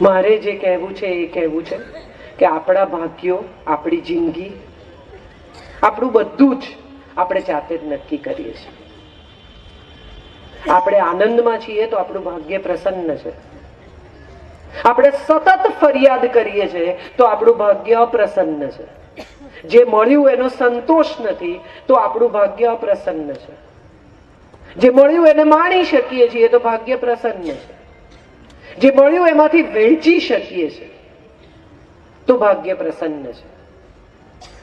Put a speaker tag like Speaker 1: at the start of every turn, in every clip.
Speaker 1: મારે જે કહેવું છે એ કહેવું છે કે આપણા ભાગ્યો, આપણી જિંદગી, આપણું બધું જ આપણે જાતે જ નક્કી કરીએ છીએ. આપણે આનંદમાં છીએ તો આપણું ભાગ્ય પ્રસન્ન છે. આપણે સતત ફરિયાદ કરીએ છીએ તો આપણું ભાગ્ય અપ્રસન્ન છે. જે મળ્યું એનો સંતોષ નથી તો આપણું ભાગ્ય અપ્રસન્ન છે. જે મળ્યું એને માણી શકીએ છીએ તો ભાગ્ય પ્રસન્ન છે. જે મળ્યું એમાંથી વહેંચી શકીએ છીએ તો ભાગ્ય પ્રસન્ન છે.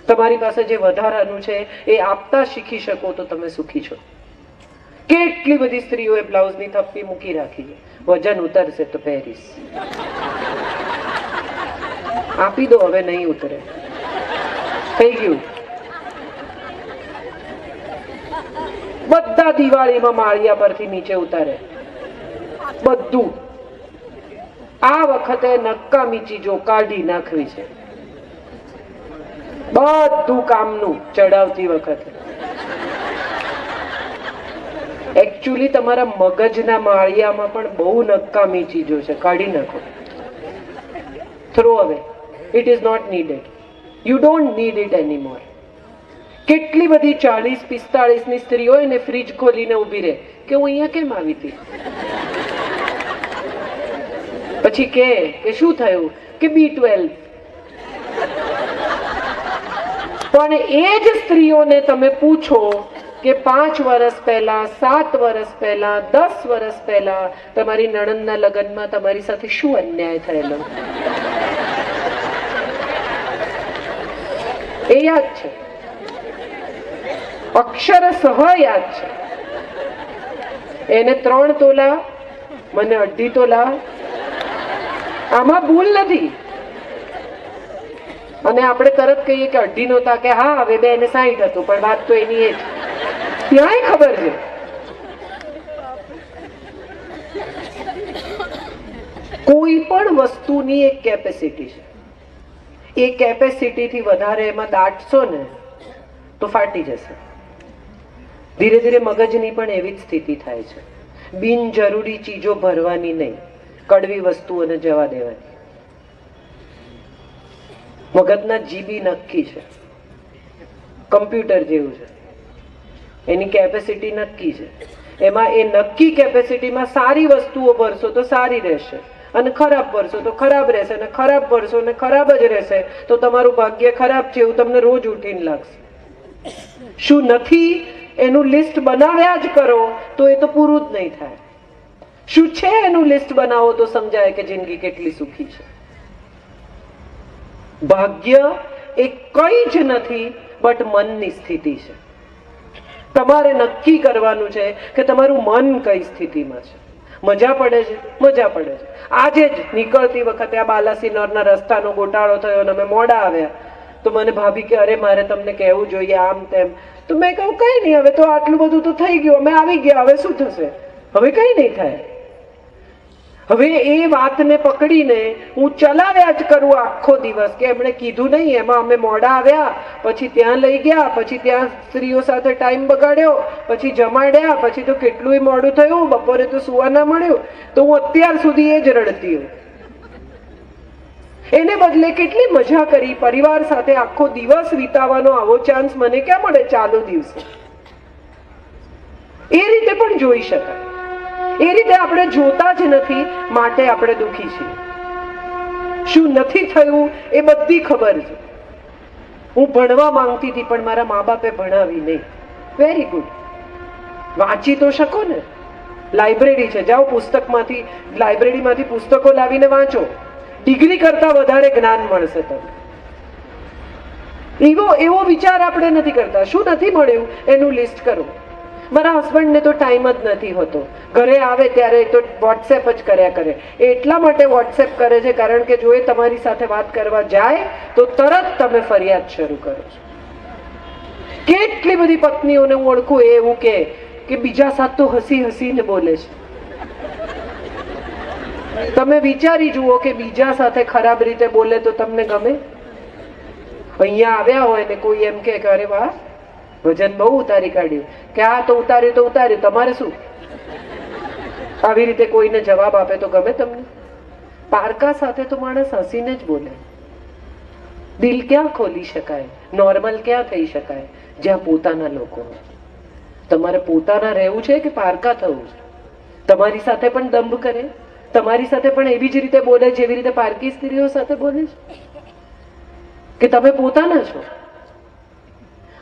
Speaker 1: તમારી પાસે જે વધારાનું છે એ આપતા શીખી શકો તો તમે સુખી છો. કેટલી બધી સ્ત્રીઓએ બ્લાઉઝની થપ્પી મૂકી રાખી છે. વજન ઉતરશે તો પહેરીશ. આપી દો, હવે નહીં ઉતરે. થઈ ગયું. બધા દિવાળીમાં માળિયા પરથી નીચે ઉતારે. બધું. આ વખતે નકામી ચીજો કાઢી નાખવી છે. બધું કામનું ચડાવતી વખતે. એકચ્યુઅલી તમારા મગજના માળિયામાં પણ બહુ નકામી ચીજો છે. કાઢી નાખો. Throw away it is not needed you don't need it anymore કેટલી બધી ચાલીસ પિસ્તાળીસની સ્ત્રીઓ એને ફ્રીજ ખોલીને ઊભી રહે? કે હું અહીંયા કેમ આવી હતી? પછી કે કે શું થયું? કે બી ટ્વેલ્વ પણ એ જ સ્ત્રીઓને તમે પૂછો કે પાંચ વર્ષ પહેલા, સાત વર્ષ પહેલા, દસ વર્ષ પહેલા તમારી નણંદના લગ્નમાં તમારી સાથે શું અન્યાય થયેલો? એ યાદ છે. અક્ષરસહ યાદ છે. એને ત્રણ તોલા, મને અઢી તોલા આમાં ભૂલ નથી. અને આપણે તરત કહીએ કે અઢી નહોતા કે હા, હવે બે એને સાઈઠ હતું, પણ વાત તો એની એ જ. ત્યાંય ખબર છે? કોઈ પણ વસ્તુની એક કેપેસિટી છે. એ કેપેસિટીથી વધારે એમાં દાટશો ને, તો ફાટી જશે. ધીરે ધીરે મગજની પણ એવી જ સ્થિતિ થાય છે. બિનજરૂરી ચીજો ભરવાની નહીં. કડવી વસ્તુઓને જવા દેવાની. મગજના જીબી નક્કી છે. કમ્પ્યુટર જેવું છે. એની કેપેસિટી નક્કી છે. એમાં એ નક્કી કેપેસિટીમાં સારી વસ્તુઓ ભરશો તો સારી રહેશે. અને ખરાબ ભરશો તો ખરાબ રહેશે. અને ખરાબ ભરશો ને ખરાબ જ રહેશે તો તમારું ભાગ્ય ખરાબ છે એવું તમને રોજ ઉઠીને લાગશે. શું નથી? એનું લિસ્ટ બનાવ્યા જ કરો તો એ તો પૂરું જ નહીં થાય. શું છે એનું લિસ્ટ બનાવો તો સમજાય કે જિંદગી કેટલી સુખી છે? ભાગ્ય એ કઈ જ નથી, બટ મનની સ્થિતિ છે. તમારે નક્કી કરવાનું છે કે તમારું મન કઈ સ્થિતિમાં છે. મજા પડે છે? મજા પડે છે. આજે જ નીકળતી વખતે આ બાલાસિનોરના રસ્તાનો ગોટાળો થયો અને અમે મોડા આવ્યા. તો મને ભાભી કે, અરે, મારે તમને કહેવું જોઈએ આમ તેમ. તો મેં કહ્યું, કઈ નહીં, હવે તો આટલું બધું તો થઈ ગયું. અમે આવી ગયા. હવે શું થશે? હવે કઈ નહીં થાય. હવે એ વાતને પકડીને હું ચલાવ્યા જ કરું આખો દિવસ, કે એમણે કીધું નહીં, એમાં અમે મોડા આવ્યા, પછી ત્યાં લઈ ગયા, પછી ત્યાં સ્ત્રીઓ સાથે ટાઈમ બગાડ્યો, પછી જમાડ્યા, પછી તો કેટલું મોડું થયું, બપોરે તો સુવા ના મળ્યું, તો હું અત્યાર સુધી એ જ રડતી હોઉં. એને બદલે કેટલી મજા કરી, પરિવાર સાથે આખો દિવસ વિતાવવાનો આવો ચાન્સ મને ક્યાં મળે ચાલુ દિવસે? એ રીતે પણ જોઈ શકાય. એ રીતે આપણે જોતા જ નથી, માટે આપણે દુખી છીએ. શું નથી થયું એ બધી ખબર છે. હું ભણવા માંગતી હતી, પણ મારા મા બાપે ભણાવી નહીં. વેરી ગુડ વાંચી તો શકો ને. લાઇબ્રેરી છે. જાઓ પુસ્તકમાંથી લાઇબ્રેરીમાંથી પુસ્તકો લાવીને વાંચો. ડિગ્રી કરતા વધારે જ્ઞાન મળશે તમને. એવો એવો વિચાર આપણે નથી કરતા. શું નથી મળ્યું? એનું લિસ્ટ કરો. મારા હસબન્ડને તો ટાઈમ જ નથી હોતો. ઘરે આવે ત્યારે તો વોટ્સએપ જ કર્યા કરે. એ એટલા માટે વોટ્સએપ કરે છે કારણ કે જો એ તમારી સાથે વાત કરવા જાય, તો તરત તમે ફરિયાદ શરૂ કરો છો. કેટલી બધી પત્નીઓને હું ઓળખું એવું કે કે બીજા સાથ તો હસી હસીને બોલે છે. તમે વિચારી જુઓ કે બીજા સાથે ખરાબ રીતે બોલે તો તમને ગમે? અહીંયા આવ્યા હોય ને કોઈ એમ કે અરે વાહ ભજન બહુ ઉતારી કાઢ્યું. કે આ તો ઉતાર્યું તો ઉતાર્યું. તમારે શું? આવી રીતે કોઈને જવાબ આપે તો ગમે તમને. પારકા સાથે તો માણસ હસીને જ બોલે. દિલ ક્યાં ખોલી શકાય? નોર્મલ ક્યાં થઈ શકાય? જ્યાં પોતાના લોકો તમારે પોતાના રહેવું છે કે પારકા થવું છે? તમારી સાથે પણ દંભ કરે. તમારી સાથે પણ એવી જ રીતે બોલે જેવી રીતે પારકી સ્ત્રીઓ સાથે બોલે છે? કે તમે પોતાના છો?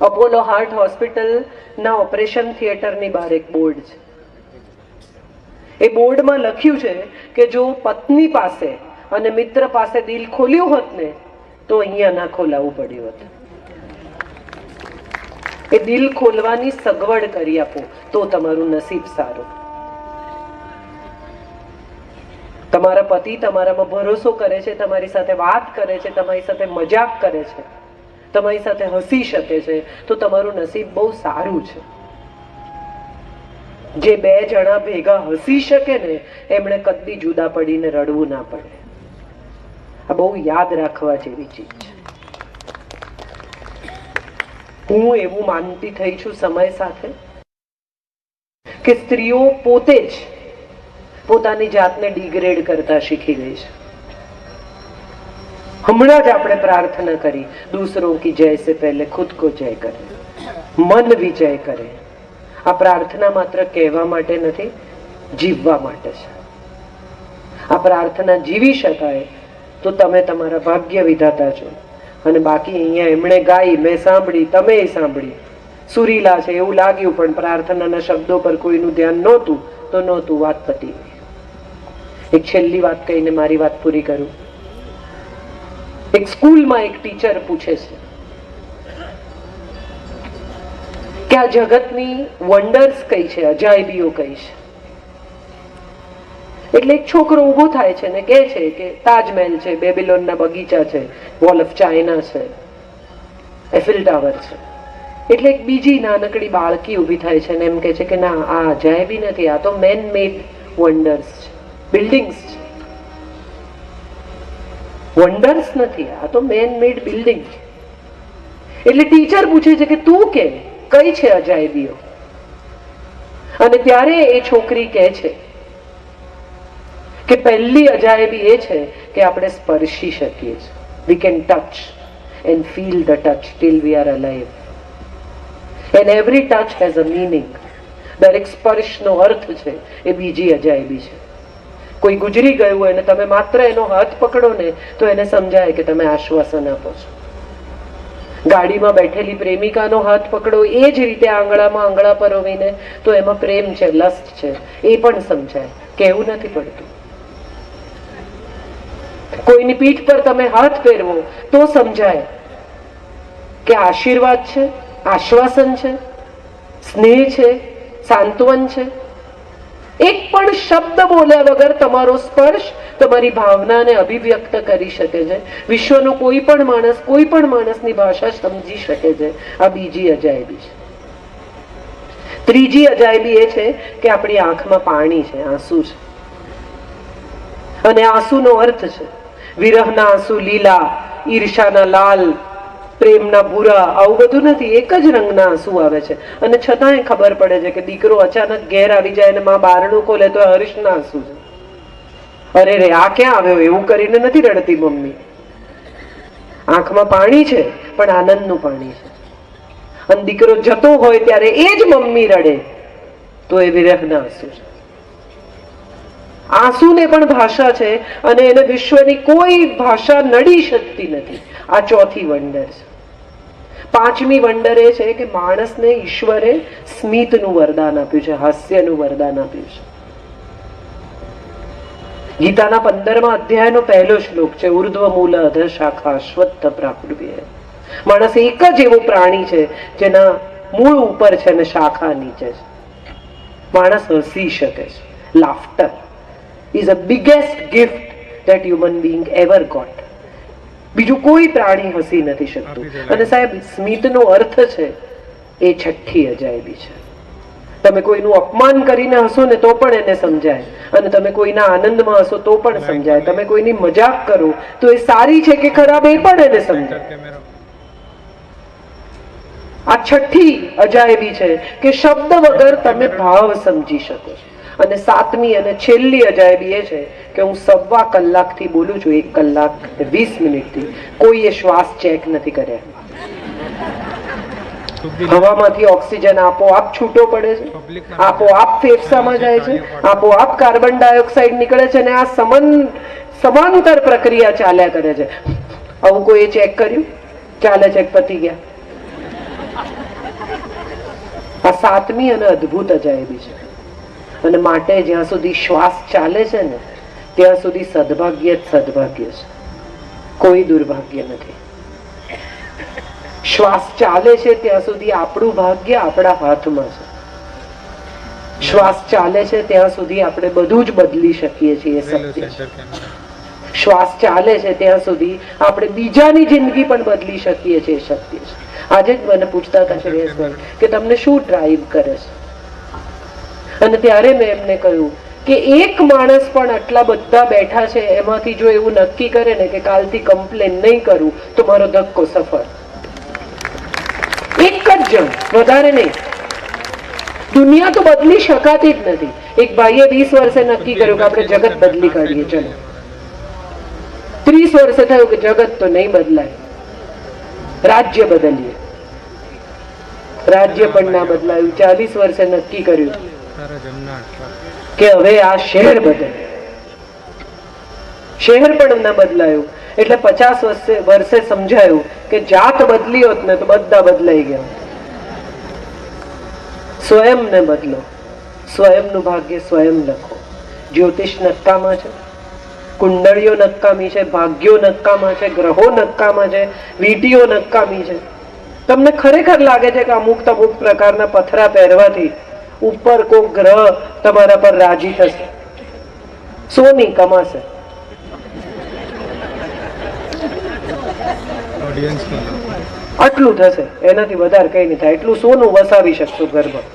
Speaker 1: અપોલો હાર્ટ હોસ્પિટલ ના ઓપરેશન થિયેટરની બહાર એક બોર્ડ છે. એ બોર્ડમાં લખ્યું છે કે જો પત્ની પાસે અને મિત્ર પાસે દિલ ખોલ્યું હોત ને, તો અહીંયા ના ખોલાવવું પડ્યું હતું. એ દિલ ખોલવાની સગવડ કરી આપો, તો તમારું નસીબ સારું. તમારા પતિ તમારામાં ભરોસો કરે છે, તમારી સાથે વાત કરે છે, તમારી સાથે મજાક કરે છે. તમારી સાથે હસી શકે છે, તો તમારું નસીબ બહુ સારું છે. જે બે જણા ભેગા હસી શકે ને, એમણે કદી જુદા પડીને રડવું ના પડે. આ બહુ યાદ રાખવા જેવી ચીજ છે. હું એવું માનતી થઈ છું સમય સાથે કે સ્ત્રીઓ પોતે જ પોતાની જાતને ડિગ્રેડ કરતા શીખી ગઈ છે. હમણાં જ આપણે પ્રાર્થના કરી, દૂસરો કી જય સે પહેલે ખુદ કો જય કરે. મન વિજય કરે. આ પ્રાર્થના માત્ર કહેવા માટે નથી, જીવવા માટે છે. આ પ્રાર્થના જીવી શકાય તો તમે તમારા ભાગ્ય વિધાતા છો. અને બાકી અહીંયા એમણે ગાઈ, મેં સાંભળી, તમે સાંભળી. સુરીલા છે, એવું લાગ્યું, પણ પ્રાર્થનાના શબ્દો પર કોઈનું ધ્યાન નહોતું, તો નહોતું વાત પતી. એક છેલ્લી વાત કહીને મારી વાત પૂરી કરું. એક સ્કૂલમાં એક ટીચર પૂછે છે કે આ જગતની વન્ડર્સ કઈ છે, અજાયબીઓ કઈ છે? એટલે એક છોકરો ઊભો થાય છે ને કહે છે કે તાજમહેલ છે, બેબીલોનના બગીચા છે વોલ ઓફ ચાઇના છે એફિલ ટાવર છે. એટલે એક બીજી નાનકડી બાળકી ઊભી થાય છે ને એમ કહે છે કે ના, આ અજાયબી નથી, આ તો મેન મેડ વન્ડર્સ છે બિલ્ડિંગ્સ છે. વન્ડર્સ નથી. આ તો મેન મેડ બિલ્ડિંગ છે. એટલે ટીચર પૂછે છે કે તું કે? કઈ છે અજાયબીઓ? અને ત્યારે એ છોકરી કહે છે કે પહેલી અજાયબી એ છે કે આપણે સ્પર્શી શકીએ છીએ. We can touch and feel the touch till we are alive and every touch has a meaning દરેક સ્પર્શનો અર્થ છે એ બીજી અજાયબી છે. કોઈ ગુજરી ગયું હોય અને તમે માત્ર એનો હાથ પકડો ને, તો એને સમજાય કે તમે આશ્વાસન આપો છો. ગાડીમાં બેઠેલી પ્રેમિકાનો હાથ પકડો, એ જ રીતે આંગળામાં આંગળા પરોવીને તો એમાં પ્રેમ છે લસ્ટ છે, એ પણ સમજાય. કહેવું નથી પડતું. કોઈની પીઠ પર તમે હાથ ફેરવો, તો સમજાય કે આશીર્વાદ છે, આશ્વાસન છે, સ્નેહ છે, સાંત્વન છે પણ શબ્દ બોલ્યા વગર તમારો સ્પર્શ તમારી ભાવનાને અભિવ્યક્ત કરી શકે છે. વિશ્વનો કોઈ પણ માણસ, કોઈ પણ માણસની ભાષા સમજી શકે છે. આ બીજી અજાયબી છે. ત્રીજી અજાયબી એ છે કે આપણી આંખમાં પાણી છે, આંસુ છે. અને આંસુનો અર્થ છે. વિરહના આંસુ લીલા, ઈર્ષાના લાલ પ્રેમના ભૂરા, આવું બધું નથી, એક જ રંગના આંસુ આવે છે. અને છતાંય ખબર પડે છે કે દીકરો અચાનક ઘેર આવી જાય અને માં બારણું ખોલે તો હર્ષના આંસુ છે. અરે રે, આ ક્યાં આવ્યો? એવું કરીને નથી રડતી મમ્મી. આંખમાં પાણી છે, પણ આનંદનું પાણી છે. અને દીકરો જતો હોય ત્યારે એ જ મમ્મી રડે, તો એ વિરહના આંસુ છે. આંસુને પણ ભાષા છે, અને એને વિશ્વની કોઈ ભાષા નડી શકતી નથી. આ ચોથી વંડર છે. પાંચમી વંડર એ છે કે માણસને ઈશ્વરે સ્મિતનું વરદાન આપ્યું છે, હાસ્યનું વરદાન આપ્યું છે. ગીતાના પંદરમા અધ્યાયનો પહેલો શ્લોક છે ઉર્ધ્વ મૂલ અધ શાખા અશ્વત્થ પ્રાકૃતિય માણસ એક જ એવો પ્રાણી છે જેના મૂળ ઉપર છે અને શાખા નીચે છે. માણસ હસી શકે છે. Laughter is a biggest gift that human being ever got બીજું કોઈ પ્રાણી હસી નથી શકતું. અને સાહેબ સ્મિતનો અર્થ છે એ છઠ્ઠી અજાયબી છે. તમે કોઈનું અપમાન કરીને હસો ને તો પણ એને સમજાય. અને તમે કોઈના આનંદમાં હસો તો પણ સમજાય. તમે કોઈની મજાક કરો તો એ સારી છે કે ખરાબ એ પણ એને સમજાય. આ છઠ્ઠી અજાયબી છે કે શબ્દ વગર તમે ભાવ સમજી શકો છો. અને સાતમી અને છેલ્લી અજાયબી એ છે કે હું સવા કલાકથી બોલું છું એક કલાક વીસ મિનિટથી. કોઈએ શ્વાસ ચેક નથી કર્યા. હવામાંથી ઓક્સિજન આપોઆપ છૂટો પડે છે આપોઆપ ફેફસામાં જાય છે આપોઆપ કાર્બન ડાયોક્સાઇડ નીકળે છે અને આ સમન સમાંતર પ્રક્રિયા ચાલ્યા કરે છે. આવું કોઈ ચેક કર્યું? ચાલે ચેક પતી ગયા? આ સાતમી અને અદ્ભુત અજાયબી છે. અને માટે જ્યાં સુધી શ્વાસ ચાલે છે ને ત્યાં સુધી સદભાગ્ય જ સદભાગ્ય છે. કોઈ દુર્ભાગ્ય નથી. શ્વાસ ચાલે છે ત્યાં સુધી આપણું ભાગ્ય આપણા હાથમાં છે. શ્વાસ ચાલે છે ત્યાં સુધી આપણે બધું જ બદલી શકીએ છીએ સત્ય. શ્વાસ ચાલે છે ત્યાં સુધી આપણે બીજાની જિંદગી પણ બદલી શકીએ છીએ સત્ય છે. આજે જ મને પૂછતા હતા શ્રેયસભાઈ કે તમને શું ડ્રાઈવ કરે છે? અને ત્યારે મેં એમને કહ્યું કે એક માણસ પણ આટલા બધા બેઠા છે, એમાંથી જો એવું નક્કી કરે ને કે કાલથી કમ્પ્લેન નહીં કરું, તો મારો ધક્કો સફળ. એક જ જણ, વધારે નહીં. દુનિયા તો બદલી શકાતી જ નથી. એક ભાઈએ વીસ વર્ષે નક્કી કર્યું કે આપણે જગત બદલી કાઢીએ, ચલો. ત્રીસ વર્ષે થયું કે જગત તો નહીં બદલાય. રાજ્ય બદલીએ. રાજ્ય પણ ના બદલાયું. ચાલીસ વર્ષે નક્કી કર્યું. કે હવે આ શહેર બદલ. શહેર પણ ના બદલાયું. એટલે પચાસ વર્ષે વર્ષે સમજાયું કે જાત બદલી હોત ને તો બધા બદલાઈ ગયા. સ્વયંને બદલો. સ્વયંનું ભાગ્ય સ્વયં લખો. જ્યોતિષ નક્કામાં છે. કુંડળીઓ નક્કામી છે. ભાગ્યો નક્કામાં છે. ગ્રહો નક્કામાં છે. વીટીઓ નક્કામી છે. તમને ખરેખર લાગે છે કે અમુક અમુક પ્રકારના પથરા પહેરવાથી ઉપર કોઈ ગ્રહ તમારા પર રાજી થશે. સોની કમાશે. આટલું થશે. એનાથી વધારે કઈ નહીં થાય. એટલું સોનું વસાવી શકશો ઘરમાં.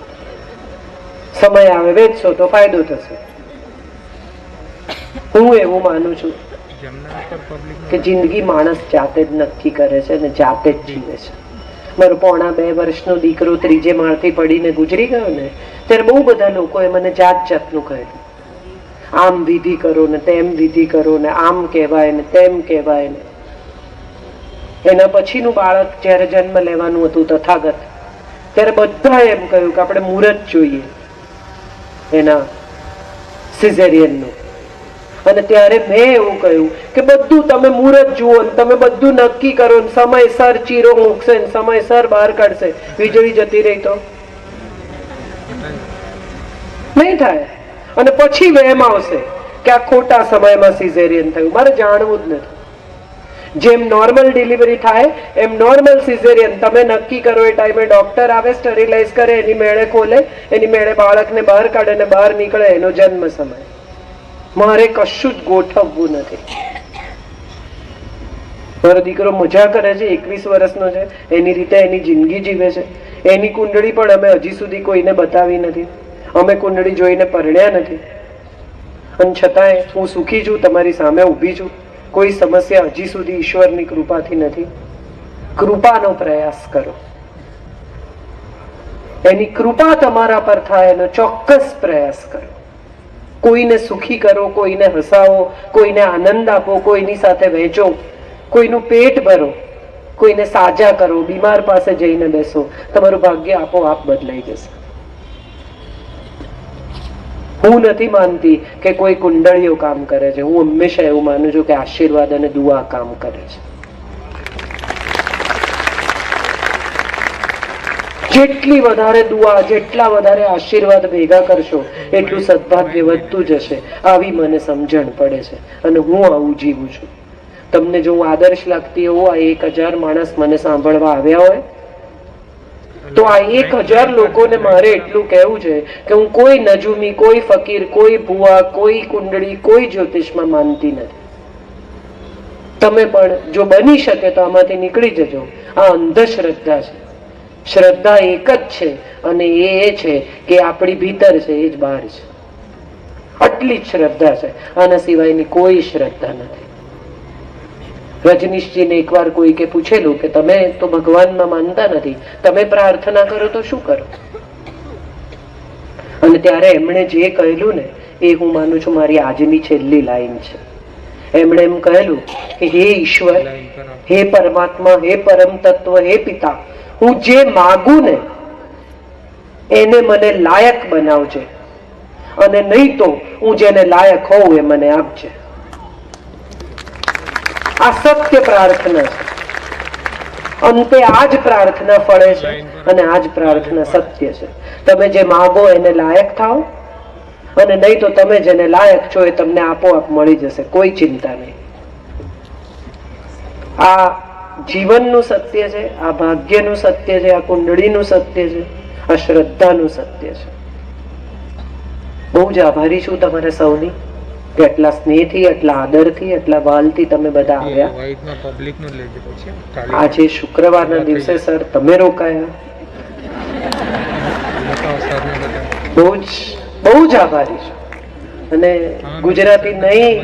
Speaker 1: સમય આવે વેચશો તો ફાયદો થશે. હું એવું માનું છું કે જિંદગી માણસ જાતે જ નક્કી કરે છે અને જાતે જ જીવે છે. મારો પોણા બે વર્ષનો દીકરો ત્રીજે માળથી પડીને ગુજરી ગયો ને, ત્યારે બહુ બધા લોકોએ મને જાત જાતનું કહ્યું. આમ વિધિ કરો ને તેમ વિધિ કરો ને આમ કહેવાય ને તેમ કહેવાય ને. એના પછીનું બાળક જ્યારે જન્મ લેવાનું હતું તથાગત, ત્યારે બધાએ એમ કહ્યું કે આપણે મુહૂર્ત જોઈએ એના સિઝેરિયનનું અને ત્યારે મેં એવું કહ્યું કે બધું તમે મુહૂર્ત જુઓ ને તમે બધું નક્કી કરો ને સમયસર ચીરો મૂકશે ને સમયસર બહાર કાઢશે. વીજળી જતી રહી તો? નહીં થાય. અને પછી વહેમ આવશે કે આ ખોટા સમયમાં સિઝેરિયન થયું. મારે જાણવું જ નથી. જેમ નોર્મલ ડિલિવરી થાય, એમ નોર્મલ સિઝેરિયન તમે નક્કી કરો એ ટાઈમે ડોક્ટર આવે સ્ટરીલાઇઝ કરે, એની મેળે ખોલે, એની મેળે બાળકને બહાર કાઢે અને બહાર નીકળે, એનો જન્મ સમય. મારે કશું જ ગોઠવવું નથી. મારો દીકરો મજા કરે છે, એકવીસ વર્ષનો છે, એની રીતે એની જિંદગી જીવે છે. એની કુંડળી પણ અમે હજી સુધી કોઈને બતાવી નથી. અમે કુંડળી જોઈને પરણ્યા નથી. અને છતાંય હું સુખી છું, તમારી સામે ઊભી છું. કોઈ સમસ્યા હજી સુધી ઈશ્વરની કૃપાથી નથી. કૃપાનો પ્રયાસ કરો. એની કૃપા તમારા પર થાય એનો ચોક્કસ પ્રયાસ કરો. કોઈને સુખી કરો, કોઈને હસાવો, કોઈને આનંદ આપો, કોઈની સાથે વહેંચો, કોઈનું પેટ ભરો, કોઈને સાજા કરો, બીમાર પાસે જઈને બેસો. તમારું ભાગ્ય આપોઆપ બદલાઈ જશે. હું નથી માનતી કે કોઈ કુંડળીઓ કામ કરે છે. હું હંમેશા એવું માનું છું કે આશીર્વાદ અને દુઆ કામ કરે છે. જેટલી વધારે દુઆ, જેટલા વધારે આશીર્વાદ ભેગા કરશો, એટલું સદભાગ્ય વધતું જશે. આવી મને સમજણ પડે છે અને હું આવું જીવું છું. તમને જો હું આદર્શ લાગતી હોઉં આ એક હજાર માણસ મને સાંભળવા આવ્યા હોય, તો આ એક હજાર લોકોને મારે એટલું કહેવું છે કે હું કોઈ નજુમી, કોઈ ફકીર, કોઈ ભુવા, કોઈ કુંડળી, કોઈ જ્યોતિષમાં માનતી નથી. તમે પણ જો બની શકે તો આમાંથી નીકળી જજો. આ અંધશ્રદ્ધા છે. શ્રદ્ધા એક જ છે અને એ એ છે કે આપણી ભીતર છે એ જ બહાર છે. આટલી જ શ્રદ્ધા છે આના સિવાયની કોઈ શ્રદ્ધા નથી. રજનીશજીને એકવાર કોઈકે પૂછેલું કે તમે તો ભગવાનમાં માનતા નથી તમે પ્રાર્થના કરો તો શું કરો? અને ત્યારે એમણે જે કહેલું ને એ હું માનું છું મારી આજની છેલ્લી લાઈન છે. એમણે એમ કહેલું કે હે ઈશ્વર હે પરમાત્મા હે પરમ તત્વ હે પિતા હું જે માગું ને એને મને લાયક બનાવજે. અને નહીં તો હું જેને લાયક હોઉં એ મને આપજે. આ સત્ય પ્રાર્થના છે. અંતે આ જ પ્રાર્થના ફળે છે અને આ જ પ્રાર્થના સત્ય છે. તમે જે માગો એને લાયક થાઓ, અને નહીં તો તમે જેને લાયક છો એ તમને આપોઆપ મળી જશે. કોઈ ચિંતા નહીં. આ જીવનનું સત્ય છે આ ભાગ્યનું સત્ય છે આ કુંડળીનું સત્ય છે આ શ્રદ્ધાનું સત્ય છે. બહુ જ આભારી છું તમારે સૌની. કે એટલા સ્નેહથી એટલા આદરથી એટલા વાલથી તમે બધા આવ્યા. આજે શુક્રવારના દિવસે સર તમે રોકાયા. બહુ જ બહુ જ આભારી છું. અને ગુજરાતી નહીં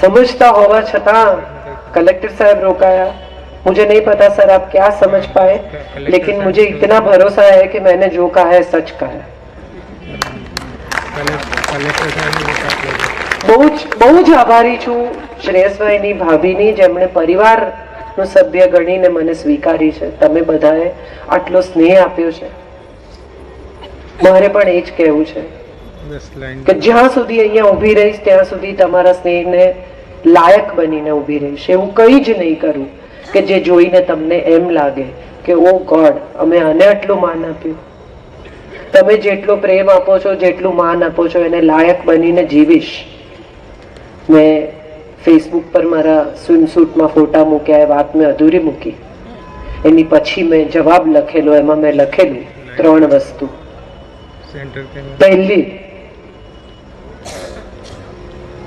Speaker 2: સમજતા હોવા છતાં કલેક્ટર સાહેબ
Speaker 1: રોકાયા. होगा छता कलेक्टर साहब रोकाया मुझे नहीं पता सर आप क्या समझ पाए लेकिन मुझे इतना भरोसा है कि मैंने जो कहा है सच कहा है
Speaker 2: કલેક્ટર કલેક્ટર સાહેબને બતાવો લેજે.
Speaker 1: બહુ જ બહુ જ આભારી છું શ્રેયસભાઈની ભાભીની જેમણે પરિવારનો સભ્ય ગણીને મને સ્વીકારી છે તમે બધાએ આટલો સ્નેહ આપ્યો છે મારે પણ એ જ કહેવું છે
Speaker 2: બસ લાઈન
Speaker 1: કે જ્યાં સુધી અહીંયા ઊભી રહીશ ત્યાં સુધી તમારા સ્નેહને લાયક બનીને ઊભી રહીશ એવું કંઈ જ નહીં કરું કે જે જોઈને તમને એમ લાગે કે ઓ ગોડ અમે આને આટલું માન આપ્યું. તમે જેટલો પ્રેમ આપો છો જેટલું માન આપો છો એને લાયક બનીને જીવીશ. મેં ફેસબુક પર મારા સ્વિમસૂટમાં ફોટા મૂક્યા એ વાત મેં અધૂરી મૂકી. એની પછી મેં જવાબ લખેલો એમાં મેં લખેલું ત્રણ વસ્તુ. પહેલી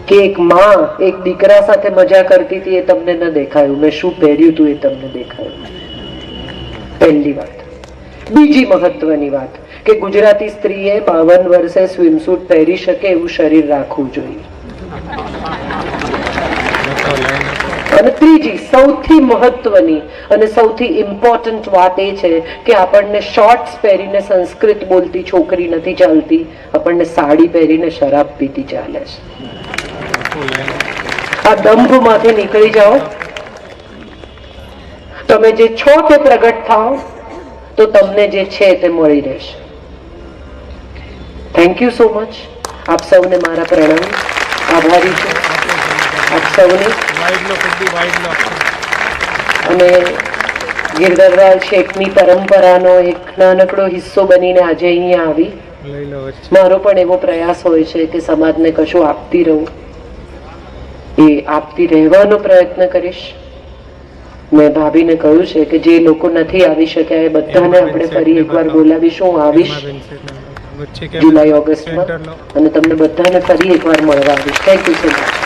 Speaker 1: કે એક માં એક દીકરા સાથે મજા કરતી હતી એ તમને ન દેખાયું. મેં શું પહેર્યું હતું એ તમને દેખાયું? પહેલી વાત. બીજી મહત્વની વાત કે ગુજરાતી સ્ત્રીએ બાવન વર્ષે સ્વિમસૂટ પહેરી શકે એવું શરીર રાખવું જોઈએ. અને ત્રીજી, સૌથી મહત્વની અને સૌથી ઇમ્પોર્ટન્ટ વાત એ છે કે આપણને શોર્ટ્સ પહેરીને સંસ્કૃત બોલતી છોકરી નથી ચાલતી. આપણને સાડી પહેરીને શરાબ પીતી ચાલે છે. આ દંભમાંથી નીકળી જાઓ. તમે જે છો તે પ્રગટ થાઓ તો તમને જે છે તે મળી રહેશે. થેન્ક યુ સો મચ આપ સૌને મારા પ્રણામ. આભારી છું. આપ સૌની. અને ગિરધરલાલ શેખની પરંપરાનો એક નાનકડો હિસ્સો બનીને આજે અહીંયા આવી. મારો પણ એવો પ્રયાસ હોય છે કે સમાજને કશું આપતી રહું. એ આપતી રહેવાનો પ્રયત્ન કરીશ. મેં ભાભીને કહ્યું છે કે જે લોકો નથી આવી શક્યા એ બધાને આપણે ફરી એકવાર બોલાવીશું હું આવીશ. જુલાઈ ઓગસ્ટમાં. અને તમને બધાને ફરી એકવાર મળવા આવીશ. Thank you so much